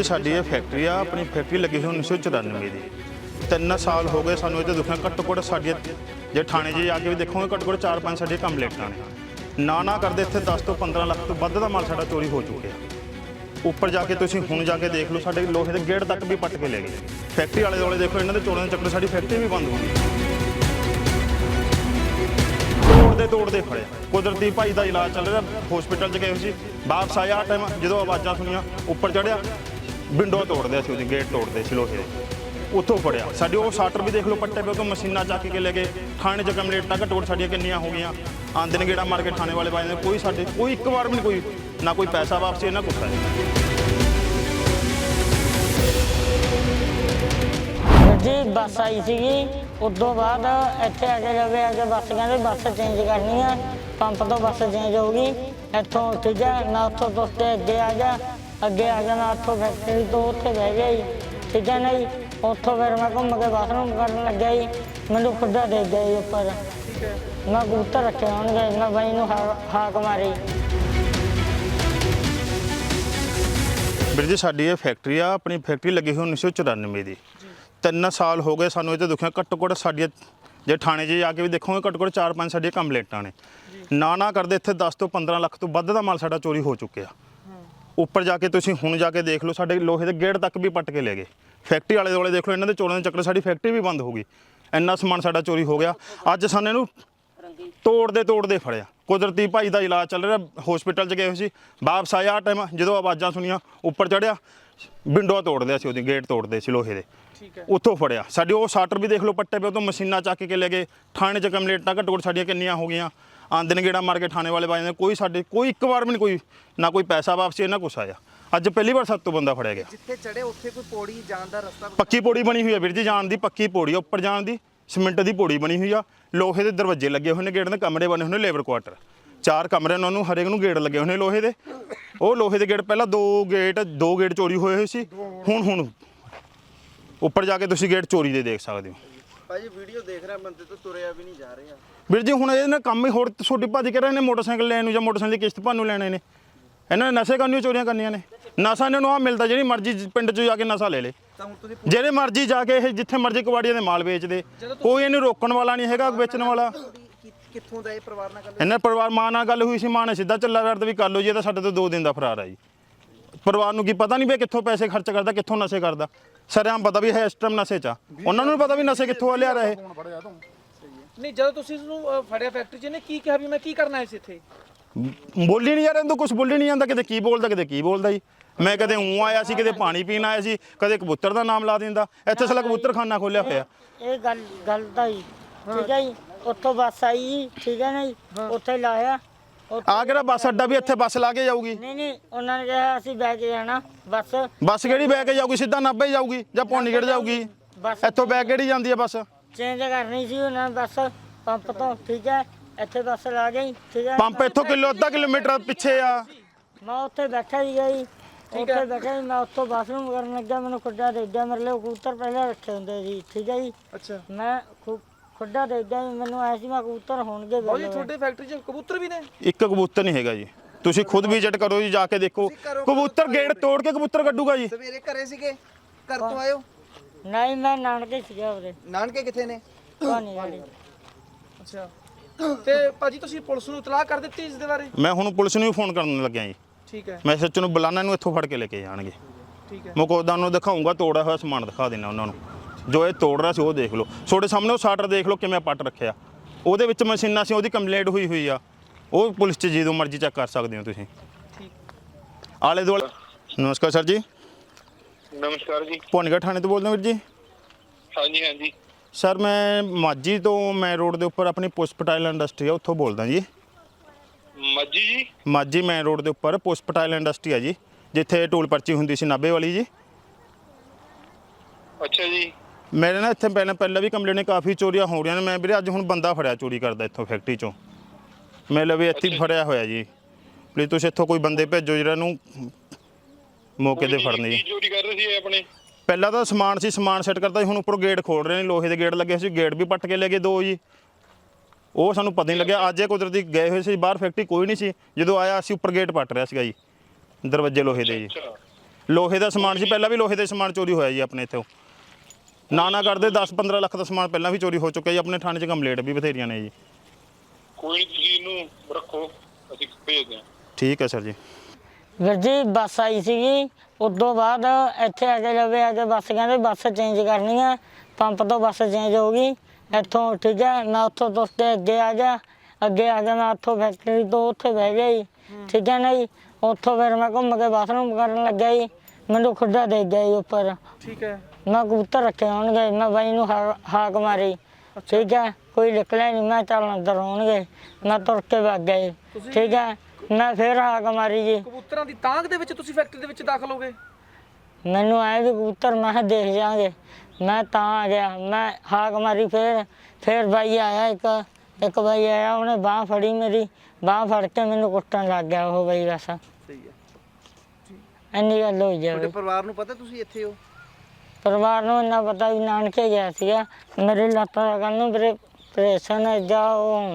ਜੀ, ਸਾਡੀ ਇਹ ਫੈਕਟਰੀ ਆ, ਆਪਣੀ ਫੈਕਟਰੀ ਲੱਗੀ ਹੋਈ 1994 ਦੀ। ਤਿੰਨ ਸਾਲ ਹੋ ਗਏ ਸਾਨੂੰ ਇੱਥੇ ਦੁਖਿਆ, ਘੱਟੋ ਘੱਟ ਸਾਡੀਆਂ, ਜੇ ਥਾਣੇ 'ਚ ਜਾ ਕੇ ਵੀ ਦੇਖੋਗੇ, ਘੱਟੋ ਘੱਟ 4-5 ਸਾਡੀਆਂ ਕੰਪਲੇਂਟਾਂ ਨੇ। ਨਾ ਨਾ ਕਰਦੇ ਇੱਥੇ 10 ਤੋਂ 15 ਲੱਖ ਤੋਂ ਵੱਧ ਦਾ ਮਾਲ ਸਾਡਾ ਚੋਰੀ ਹੋ ਚੁੱਕਿਆ। ਉੱਪਰ ਜਾ ਕੇ ਤੁਸੀਂ ਹੁਣ ਜਾ ਕੇ ਦੇਖ ਲਓ, ਸਾਡੇ ਲੋਹੇ ਦੇ ਗੇਟ ਤੱਕ ਵੀ ਪੱਟ ਕੇ ਲੈ ਗਏ। ਫੈਕਟਰੀ ਵਾਲੇ ਦੁਆਲੇ ਦੇਖੋ, ਇਹਨਾਂ ਦੇ ਚੋਰਾਂ ਦੇ ਚੱਕਰ, ਸਾਡੀ ਫੈਕਟਰੀ ਵੀ ਬੰਦ ਹੋ ਗਈ। ਤੋੜਦੇ ਤੋੜਦੇ ਫੜੇ। ਕੁਦਰਤੀ ਭਾਈ ਦਾ ਇਲਾਜ ਚੱਲ ਰਿਹਾ ਹਸਪੀਟਲ 'ਚ ਗਏ ਸੀ। ਵਾਪਸ ਆਇਆ ਟਾਈਮ ਜਦੋਂ ਆਵਾਜ਼ਾਂ ਸੁਣੀਆਂ, ਉੱਪਰ ਚੜਿਆ ਵਿੰਡੋ ਤੋੜਦੇ ਸੀ ਉਹਦੀ, ਗੇਟ ਤੋੜਦੇ ਸੀ ਲੋਹੇ ਦੇ ਉੱਥੋਂ ਫੜਿਆ। ਸਾਡੇ ਉਹ ਸ਼ਾਟਰ ਵੀ ਦੇਖ ਲਓ, ਪੱਟੇ ਪੇ ਤੋਂ ਮਸ਼ੀਨਾਂ ਚੱਕ ਕੇ ਲੈ ਗਏ। ਥਾਣੇ 'ਚ ਕੰਪਲੇਂਟ ਤੱਕ ਟੋੜ ਸਾਡੀਆਂ ਕਿੰਨੀਆਂ ਹੋ ਗਈਆਂ। ਆਂਦੇ ਨੇ ਗੇੜਾ ਮਾਰ ਕੇ ਥਾਣੇ ਵਾਲੇ ਬਾਈ ਕੋਈ ਸਾਡੇ, ਕੋਈ ਇੱਕ ਵਾਰ ਵੀ ਨਹੀਂ ਕੋਈ, ਨਾ ਕੋਈ ਪੈਸਾ ਵਾਪਸੀ, ਨਾ ਕੁਛ ਜੀ, ਬੱਸ ਆਈ ਸੀਗੀ। ਉਦੋਂ ਬਾਅਦ ਇੱਥੇ ਆ ਕੇ ਲਵੇ ਆ ਕੇ ਬੱਸ, ਕਹਿੰਦੇ ਬੱਸ ਚੇਂਜ ਕਰਨੀ ਆ। ਪੰਪ ਤੋਂ ਬੱਸ ਚੇਂਜ ਹੋਊਗੀ। ਇੱਥੋਂ ਠੀਕ ਹੈ ਨਾ ਉੱਥੋਂ ਤੋਂ ਅੱਗੇ ਆ ਗਿਆ ਅੱਗੇ ਆ ਗਿਆ ਮੈਂ ਉੱਥੋਂ ਫੈਕਟਰੀ ਤੋਂ ਉੱਥੇ ਬਹਿ ਗਿਆ ਜੀ ਠੀਕ ਹੈ ਨਾ ਜੀ? ਉੱਥੋਂ ਫਿਰ ਮੈਂ ਘੁੰਮ ਕੇ ਬਾਥਰੂਮ ਕਰਨ ਲੱਗਿਆ ਜੀ। ਮੈਨੂੰ ਖੁੱਡਾ ਦੇ ਗਿਆ ਜੀ ਉੱਪਰ। ਮੈਂ ਕਬੂਤਰ ਰੱਖੇ ਹੋਣਗੇ ਮੈਂ ਬਾਈ ਨੂੰ ਹਾ- ਹਾਕ ਮਾਰੀ। ਵੀਰ ਜੀ ਸਾਡੀ ਇਹ ਫੈਕਟਰੀ ਆ ਆਪਣੀ ਫੈਕਟਰੀ ਲੱਗੀ ਹੋਈ 1994 ਦੀ। ਤਿੰਨ ਸਾਲ ਹੋ ਗਏ ਸਾਨੂੰ ਇੱਥੇ ਦੁਖਿਆ ਘੱਟੋ ਘੱਟ ਸਾਡੀਆਂ ਜੇ ਥਾਣੇ 'ਚ ਜਾ ਕੇ ਵੀ ਦੇਖੋਗੇ ਘੱਟੋ ਘੱਟ 4-5 ਸਾਡੀਆਂ ਕੰਪਲੇਂਟਾਂ ਨੇ। ਨਾ ਨਾ ਕਰਦੇ ਇੱਥੇ 10 ਤੋਂ 15 ਲੱਖ ਤੋਂ ਵੱਧ ਦਾ ਮਾਲ ਸਾਡਾ ਚੋਰੀ ਹੋ ਚੁੱਕਿਆ। ਉੱਪਰ ਜਾ ਕੇ ਤੁਸੀਂ ਹੁਣ ਜਾ ਕੇ ਦੇਖ ਲਓ ਸਾਡੇ ਲੋਹੇ ਦੇ ਗੇਟ ਤੱਕ ਵੀ ਪੱਟ ਕੇ ਲੈ ਗਏ। ਫੈਕਟਰੀ ਵਾਲੇ ਦੁਆਲੇ ਦੇਖ ਲਓ ਇਹਨਾਂ ਦੇ ਚੋਰਾਂ ਦੇ ਚੱਕਰ ਸਾਡੀ ਫੈਕਟਰੀ ਵੀ ਬੰਦ ਹੋ ਗਈ। ਇੰਨਾ ਸਮਾਨ ਸਾਡਾ ਚੋਰੀ ਹੋ ਗਿਆ। ਅੱਜ ਸਾਨੂੰ ਇਹਨੂੰ ਤੋੜਦੇ ਤੋੜਦੇ ਫੜਿਆ। ਕੁਦਰਤੀ ਭਾਈ ਦਾ ਇਲਾਜ ਚੱਲ ਰਿਹਾ ਹਸਪੀਟਲ 'ਚ ਗਏ ਹੋਏ ਸੀ। ਵਾਪਸ ਆਇਆ ਟਾਈਮ ਜਦੋਂ ਆਵਾਜ਼ਾਂ ਸੁਣੀਆਂ ਉੱਪਰ ਚੜਿਆ ਵਿੰਡੋ ਤੋੜਦੇ ਸੀ ਉਹਦੀ ਗੇਟ ਤੋੜਦੇ ਸੀ ਲੋਹੇ ਦੇ। ਠੀਕ ਹੈ। ਉੱਥੋਂ ਫੜਿਆ। ਸਾਡੇ ਉਹ ਸ਼ਾਟਰ ਵੀ ਦੇਖ ਲਓ ਪੱਟੇ ਪੇ ਤੋਂ ਮਸ਼ੀਨਾਂ ਚੱਕ ਕੇ ਲੈ ਗਏ। ਥਾਣੇ 'ਚ ਕੰਪਲੇਂਟਾਂ ਘੱਟੋ ਘੱਟ ਸਾਡੀਆਂ ਕਿੰਨੀਆਂ ਹੋ ਗਈਆਂ। ਆਂਦੇ ਨੇ ਗੇੜਾ ਮਾਰ ਕੇ ਥਾਣੇ ਵਾਲੇ ਨੇ। ਕੋਈ ਸਾਡੇ ਕੋਈ ਇੱਕ ਵਾਰ ਵੀ ਨਹੀਂ ਕੋਈ ਨਾ ਕੋਈ ਪੈਸਾ ਵਾਪਸੀ ਨਾ ਕੁਛ ਆਇਆ। ਅੱਜ ਪਹਿਲੀ ਵਾਰ ਸੱਤ ਤੋਂ ਬੰਦਾ ਫੜਿਆ ਗਿਆ। ਜਿੱਥੇ ਚੜੇ ਉੱਥੇ ਕੋਈ ਪੌੜੀ ਜਾਣ ਦਾ ਰਸਤਾ ਪੱਕੀ ਪੌੜੀ ਬਣੀ ਹੋਈ ਹੈ ਵੀਰ ਜੀ ਜਾਣ ਦੀ ਪੱਕੀ ਪੌੜੀ ਆ ਉੱਪਰ ਜਾਣ ਦੀ। ਸਿਮੈਂਟ ਦੀ ਪੌੜੀ ਬਣੀ ਹੋਈ ਆ। ਲੋਹੇ ਦੇ ਦਰਵਾਜ਼ੇ ਲੱਗੇ ਹੋਏ ਨੇ ਗੇਟ ਦੇ ਕਮਰੇ ਬਣੇ ਹੋਏ ਨੇ ਲੇਬਰ ਕੁਆਟਰ। ਚਾਰ ਕਮਰੇ ਉਹਨਾਂ ਨੂੰ ਹਰੇਕ ਨੂੰ ਗੇਟ ਲੱਗੇ ਹੋਏ ਨੇ ਲੋਹੇ ਦੇ। ਉਹ ਲੋਹੇ ਦੇ ਗੇਟ ਪਹਿਲਾਂ ਦੋ ਗੇਟ ਦੋ ਗੇਟ ਚੋਰੀ ਹੋਏ ਹੋਏ ਸੀ। ਹੁਣ ਹੁਣ ਉੱਪਰ ਜਾ ਕੇ ਤੁਸੀਂ ਗੇਟ ਚੋਰੀ ਦੇ ਦੇਖ ਸਕਦੇ ਹੋ। ਭਾਜੀ ਵੀਡੀਓ ਦੇਖ ਰਿਹਾ ਬੰਦੇ ਤੋਂ ਤੁਰਿਆ ਵੀ ਨਹੀਂ ਜਾ ਰਿਹਾ। ਵੀਰ ਜੀ ਹੁਣ ਇਹਨੇ ਕੰਮ ਹੀ ਹੋਰ ਛੋਟੀ ਭੱਜ ਕੇ ਰਹੇ ਨੇ ਮੋਟਰਸਾਈਕਲ ਲੈਣ ਨੂੰ ਜਾਂ ਮੋਟਰਸਾਈਕਲ ਦੀ ਕਿਸ਼ਤ ਭਰਨ ਨੂੰ ਲੈਣੇ ਨੇ। ਇਹਨਾਂ ਨੇ ਨਸ਼ੇ ਕਰਨ ਨੂੰ ਚੋਰੀਆਂ ਕਰਨੀਆਂ ਨੇ। ਨਸ਼ਾ ਇਹਨਾਂ ਨੂੰ ਆ ਮਿਲਦਾ ਜਿਹੜੀ ਮਰਜ਼ੀ ਪਿੰਡ 'ਚ ਜਾ ਕੇ ਨਸ਼ਾ ਲੈ ਲੇ। ਤਾਂ ਹੁਣ ਤੁਸੀਂ ਜਿਹੜੇ ਮਰਜ਼ੀ ਜਾ ਕੇ ਇਹ ਜਿੱਥੇ ਮਰਜ਼ੀ ਕਬਾੜੀਆਂ ਦੇ ਮਾਲ ਵੇਚਦੇ ਕੋਈ ਇਹਨੂੰ ਰੋਕਣ ਵਾਲਾ ਨਹੀਂ ਹੈਗਾ ਵੇਚਣ ਵਾਲਾ। ਕਿ- ਕਿੱਥੋਂ ਦਾ ਇਹ ਪਰਿਵਾਰ ਨਾਲ ਗੱਲ ਇਹਨਾਂ ਪਰਿਵਾਰ ਮਾਂ ਨਾਲ ਗੱਲ ਹੋਈ ਸੀ ਮਾਂ ਨੇ ਸਿੱਧਾ ਚੱਲਾ ਕਰਦਾ ਵੀ ਕਰ ਲਓ ਜੀ ਇਹ ਤਾਂ ਸਾਡੇ ਤੋਂ ਦੋ ਦਿਨ ਦਾ ਫਰਾਰ ਆ ਜੀ। ਪਰਿਵਾਰ ਨੂੰ ਕੀ ਪਤਾ ਨਹੀਂ ਵੀ ਇਹ ਕਿੱਥੋਂ ਪੈਸੇ ਖਰਚ ਕਰਦਾ ਕਿੱਥੋਂ ਨਸ਼ੇ ਕਰਦਾ। ਸਰਿਆਮ ਪਤਾ ਵੀ ਹੈ ਇਸ ਟਾਈਮ ਨਸ਼ੇ 'ਚ ਆ। ਉਹਨਾਂ ਨੂੰ ਨੀ ਪਤਾ ਵੀ ਨਸ਼ੇ ਕਿੱਥੋਂ ਆ ਲਿਆ ਰਹੇ। ਨਹੀਂ ਜਦੋਂ ਤੁਸੀਂ ਇਸ ਨੂੰ ਅ, ਫੜਿਆ ਫੈਕਟਰੀ 'ਚ ਇਹਨੇ ਕੀ ਕਿਹਾ ਵੀ ਮੈਂ ਕੀ ਕਰਨਾ ਹੈ ਇਸ ਇੱਥੇ? ਬੋਲੀ ਨਹੀਂ ਯਾਰ ਇਹਨੂੰ ਕੁਝ ਬੋਲੀ ਨਹੀਂ ਜਾਂਦਾ ਕਿਤੇ ਕੀ ਬੋਲਦਾ ਕਿਤੇ ਕੀ ਬੋਲਦਾ ਜੀ। ਮੈਂ ਕਦੇ ਉਂ ਆਇਆ ਸੀ ਕਿਤੇ ਪਾਣੀ ਪੀਣ ਆਇਆ ਸੀ ਕਦੇ ਕਬੂਤਰ ਦਾ ਨਾਮ ਲਾ ਦਿੰਦਾ। ਇੱਥੇ ਸਲਾ ਕਬੂਤਰਖਾਨਾ ਖੋਲਿਆ ਹੋਇਆ ਇਹ ਗੱਲ ਗੱਲ ਤਾਂ ਜੀ ਠੀਕ ਹੈ ਜੀ? ਉੱਥੋਂ ਬੱਸ ਆਈ ਜੀ ਠੀਕ ਹੈ ਨਾ ਜੀ? ਉੱਥੇ ਲਾਇਆ। ਆ ਕਿਹੜਾ ਬੱਸ ਅੱਡਾ ਵੀ ਇੱਥੇ ਬੱਸ ਲਾ ਕੇ ਜਾਊਗੀ? ਨਹੀਂ ਨਹੀਂ ਉਹਨਾਂ ਨੇ ਕਿਹਾ ਅਸੀਂ ਬਹਿ ਕੇ ਜਾਣਾ ਬੱਸ। ਬੱਸ ਕਿਹੜੀ ਬੈ ਕੇ ਜਾਊਗੀ? ਸਿੱਧਾ ਨਾਭੇ ਜਾਊਗੀ ਜਾਂ ਪੌਂਡੀਗੜ ਜਾਊਗੀ? ਬੱਸ ਇੱਥੋਂ ਬੈ ਕਿਹੜੀ ਜਾਂਦੀ ਹੈ ਬੱਸ? ਚੇਂਜ ਕਰਨੀ ਸੀ ਉਹਨਾਂ ਨੇ ਬੱਸ ਪੰਪ ਤੋਂ ਠੀਕ ਹੈ ਇੱਥੇ ਬੱਸ ਲਾ ਗਈ ਠੀਕ ਹੈ। ਪੰਪ ਇੱਥੋਂ ਕਿਲੋ ਅੱਧਾ ਕਿਲੋਮੀਟਰ ਪਿੱਛੇ ਆ। ਮੈਂ ਉੱਥੇ ਬੈਠਾ ਸੀ ਜੀ। ਉੱਥੇ ਬੈਠਾ ਸੀ ਮੈਂ ਉੱਥੋਂ ਬਾਥਰੂਮ ਕਰਨ ਲੱਗਾ ਮੈਨੂੰ ਖੁੱਡਾ ਦੇ ਦਿੱਤਾ ਮੇਰੇ ਲਈ ਕਬੂਤਰ ਪਹਿਲਾਂ ਰੱਖੇ ਹੁੰਦੇ ਸੀ ਠੀਕ ਹੈ ਜੀ। ਅੱਛਾ। ਮੈਂ ਖੁ- ਖੁੱਡਾ ਦੇ ਜੀ, ਮੈਨੂੰ ਸੀ ਮੈਂ ਕਬੂਤਰ ਹੋਣਗੇ ਬਾਊ ਜੀ ਵੇਲੇ। ਤੁਹਾਡੇ ਫੈਕਟਰੀ 'ਚ ਕਬੂਤਰ ਵੀ ਨੇ? ਇੱਕ ਕਬੂਤਰ ਨਹੀਂ ਹੈਗਾ ਜੀ। ਤੁਸੀਂ ਖੁਦ ਵਿਜ਼ਿਟ ਕਰੋ ਜੀ ਜਾ ਕੇ ਦੇਖੋ। ਕਬੂਤਰ ਗੇਟ ਤੋੜ ਕੇ ਕਬੂਤਰ ਕੱਢੂਗਾ ਜੀ। ਸਵੇਰੇ ਘਰੇ ਸੀਗੇ ਘਰ ਤੋਂ ਆਇਓ। ਨਹੀਂ ਮੈਂ ਨਾਨਕੇ ਸੀਗਾ ਉਹਦੇ ਨਾਨਕੇ ਕਿੱਥੇ ਨੇ? ਕਹਾਣੀ ਵਾਲੀ। ਅੱਛਾ। ਤੇ ਭਾਜੀ ਤੁਸੀਂ ਪੁਲਿਸ ਨੂੰ ਇਤਲਾਹ ਕਰ ਦਿੱਤੀ ਇਸ ਦੇ ਬਾਰੇ? ਮੈਂ ਹੁਣ ਪੁਲਿਸ ਨੂੰ ਵੀ ਫੋਨ ਕਰਨ ਲੱਗਿਆ ਜੀ। ਠੀਕ ਹੈ। ਮੈਂ ਸੱਚ ਨੂੰ ਬੁਲਾਣਾ ਨੂੰ ਇੱਥੋਂ ਫੜ ਕੇ ਲੈ ਕੇ ਜਾਣਗੇ। ਠੀਕ ਹੈ। ਮਕੋਦਾਂ ਨੂੰ ਦਿਖਾਉਂਗਾ ਤੋੜਾ ਹੋਇਆ ਸਮਾਨ ਦਿਖਾ ਦੇਣਾ ਉਹਨਾਂ ਨੂੰ। ਜੋ ਇਹ ਤੋੜ ਰਿਹਾ ਸੀ ਉਹ ਦੇਖ ਲਓ। ਤੁਹਾਡੇ ਸਾਹਮਣੇ ਉਹ ਸ਼ਾਟਰ ਦੇਖ ਲਓ ਕਿਵੇਂ ਪੱਟ ਰੱਖਿਆ। ਉਹਦੇ ਵਿੱਚ ਮਸ਼ੀਨਾਂ ਸੀ ਉਹਦੀ ਕੰਪਲੇਂਟ ਹੋਈ ਹੋਈ ਆ। ਉਹ ਪੁਲਿਸ 'ਚ ਜਦੋਂ ਮਰਜ਼ੀ ਚੈੱਕ ਕਰ ਸਕਦੇ ਹੋ ਤੁਸੀਂ। ਠੀਕ। ਆਲੇ ਦੁਆਲੇ ਨਮਸਕਾਰ ਸਰ ਜੀ। ਨਮਸਕਾਰ ਜੀ। ਭੋਨਗੜ ਥਾਣੇ ਤੋਂ ਬੋਲਦੇ ਹੋ ਵੀਰ ਜੀ? ਹਾਂਜੀ ਹਾਂਜੀ। ਸਰ ਮੈਂ ਮਾਜੀ ਤੋਂ ਮੈਂ ਰੋਡ ਦੇ ਉੱਪਰ ਆਪਣੀ ਪੁਸਪਟਾਈਲ ਇੰਡਸਟਰੀ ਆ ਉੱਥੋਂ ਬੋਲਦਾ ਜੀ। ਮੱਜੀ ਜੀ? ਮਾਜੀ ਮੈਨ ਰੋਡ ਦੇ ਉੱਪਰ ਪੁਸਪਟਾਈਲ ਇੰਡਸਟਰੀ ਆ ਜੀ ਜਿੱਥੇ ਟੋਲ ਪਰਚੀ ਹੁੰਦੀ ਸੀ ਨਾਭੇ ਵਾਲੀ ਜੀ। ਅੱਛਾ ਜੀ। ਮੇਰੇ ਨਾਲ ਇੱਥੇ ਪਹਿਲਾਂ ਪਹਿਲਾਂ ਵੀ ਕੰਪਲੇਂਟ ਕਾਫੀ ਚੋਰੀਆਂ ਹੋ ਰਹੀਆਂ ਨੇ ਮੈਂ ਵੀਰੇ ਅੱਜ ਹੁਣ ਬੰਦਾ ਫੜਿਆ ਚੋਰੀ ਕਰਦਾ ਇੱਥੋਂ ਫੈਕਟਰੀ ਚੋਂ। ਮੈਂ ਲਵੇ ਇੱਥੇ ਹੀ ਫੜਿਆ ਹੋਇਆ ਜੀ। ਪਲੀਜ਼ ਤੁਸੀਂ ਇੱਥੋਂ ਕੋਈ ਬੰਦੇ ਭੇਜੋ ਜਿਹੜਾ ਨੂੰ ਮੌਕੇ ਤੇ ਫੜਨੇ ਕੀ ਜੀ। ਚੋਰੀ ਕਰ ਰਹੇ ਸੀ ਇਹ ਆਪਣੇ? ਪਹਿਲਾਂ ਤਾਂ ਸਮਾਨ ਸੀ ਸਮਾਨ ਸੈੱਟ ਕਰਤਾ ਸੀ ਹੁਣ ਉੱਪਰੋਂ ਗੇਟ ਖੋਲ ਰਹੇ ਨੇ ਲੋਹੇ ਦੇ ਗੇਟ ਲੱਗੇ ਸੀ ਗੇਟ ਵੀ ਪੱਟ ਕੇ ਲੈ ਗਏ ਦੋ ਜੀ। ਉਹ ਸਾਨੂੰ ਪਤਾ ਨਹੀਂ ਲੱਗਿਆ ਅੱਜ ਇਹ ਕੁਦਰਤੀ ਗਏ ਹੋਏ ਸੀ ਬਾਹਰ ਫੈਕਟਰੀ ਕੋਈ ਨਹੀਂ ਸੀ ਜਦੋਂ ਆਇਆ ਅਸੀਂ ਉੱਪਰ ਗੇਟ ਪੱਟ ਰਿਹਾ ਸੀਗਾ ਜੀ ਦਰਵਾਜ਼ੇ ਲੋਹੇ ਦੇ ਜੀ। ਅੱਛਾ ਲੋਹੇ ਦਾ ਸਮਾਨ ਸੀ ਪਹਿਲਾਂ ਵੀ ਲੋਹੇ ਦੇ ਸਮਾਨ ਚੋਰੀ ਹੋਇਆ ਜੀ ਆਪਣੇ ਇੱਥੋਂ। ਨਾ ਨਾ ਕਰਦੇ 10 15 ਲੱਖ ਦਾ ਸਮਾਨ ਪਹਿਲਾਂ ਵੀ ਚੋਰੀ ਹੋ ਚੁੱਕਿਆ ਜੀ ਆਪਣੇ ਥਾਣੇ 'ਚ ਕੰਪਲੇਂਟ ਵੀ ਬਥੇਰੀਆਂ ਨੇ ਜੀ। ਕੋਈ ਨੀ, ਤੁਸੀਂ ਇਹਨੂੰ ਰੱਖੋ ਅਸੀਂ ਭੇਜਦੇ ਹਾਂ। ਠੀਕ ਹੈ ਸਰ ਜੀ। ਵੀਰ ਜੀ ਬੱਸ ਆਈ ਸੀਗੀ। ਉਦੋਂ ਬਾਅਦ ਇੱਥੇ ਆ ਕੇ ਲਵੇ ਆ ਕੇ ਬੱਸ ਕਹਿੰਦੇ ਬੱਸ ਚੇਂਜ ਕਰਨੀ ਆ ਪੰਪ ਤੋਂ ਬੱਸ ਚੇਂਜ ਹੋ ਗਈ ਇੱਥੋਂ ਠੀਕ ਹੈ ਮੈਂ ਉੱਥੋਂ ਤੁਰ ਕੇ ਅੱਗੇ ਆ ਗਿਆ। ਅੱਗੇ ਆ ਕੇ ਮੈਂ ਉੱਥੋਂ ਫੈਕਟਰੀ ਤੋਂ ਉੱਥੇ ਬਹਿ ਗਿਆ ਜੀ। ਠੀਕ ਹੈ ਨਾ ਜੀ? ਉੱਥੋਂ ਫਿਰ ਮੈਂ ਘੁੰਮ ਕੇ ਬਾਥਰੂਮ ਕਰਨ ਲੱਗਿਆ ਜੀ। ਮੈਨੂੰ ਖੁੱਡਾ ਦੇ ਗਿਆ ਜੀ ਉੱਪਰ। ਠੀਕ ਹੈ। ਮੈਂ ਕਬੂਤਰ ਰੱਖੇ ਹੋਣਗੇ ਮੈਂ ਬਾਈ ਨੂੰ ਹਾ- ਹਾਕ ਮਾਰੀ। ਠੀਕ ਹੈ ਕੋਈ ਨਿਕਲਿਆ ਨਹੀਂ ਮੈਂ ਚੱਲ ਅੰਦਰ ਹੋਣਗੇ। ਮੈਂ ਤੁਰ ਕੇ ਵਗ ਗਿਆ ਜੀ। ਠੀਕ ਹੈ ਮੈਂ ਫਿਰ ਹਾਕ ਮਾਰੀ ਜੀ। ਕਬੂਤਰਾਂ ਦੀ ਤਾਂਗ ਦੇ ਵਿੱਚ ਤੁਸੀਂ ਫੈਕਟਰੀ ਦੇ ਵਿੱਚ ਦਾਖਲ ਹੋ ਗਏ? ਮੈਨੂੰ ਆਏ ਵੀ ਕਬੂਤਰ ਮੈਂ ਕਿਹਾ ਦੇਖ ਜਾਾਂਗੇ ਮੈਂ ਤਾਂ ਆ ਗਿਆ ਮੈਂ ਹਾਕ ਮਾਰੀ ਫਿਰ ਫਿਰ ਬਾਈ ਆਇਆ ਇੱਕ ਇੱਕ ਬਾਈ ਆਇਆ ਉਹਨੇ ਬਾਹ ਫੜੀ ਮੇਰੀ ਬਾਹ ਫੜ ਕੇ ਮੈਨੂੰ ਕੁੱਟਣ ਲੱਗ ਗਿਆ ਉਹ ਬਾਈ ਬਸ। ਸਹੀ ਹੈ। ਇੰਨੀ ਗੱਲ ਹੋਈ ਤੁਹਾਡੇ ਜਾਵੇ ਪਰਿਵਾਰ ਨੂੰ ਪਤਾ ਤੁਸੀਂ ਇੱਥੇ ਹੋ? ਪਰਿਵਾਰ ਨੂੰ ਇੰਨਾ ਪਤਾ ਵੀ ਨਾਨਕੇ ਗਿਆ ਸੀਗਾ। ਮੇਰੀ ਲੱਤਾਂ ਦਾ ਕੱਲ ਨੂੰ ਮੇਰੇ ਪ੍ਰੇਸ਼ਨ ਜਾ ਉਹ ਹੋਣਾ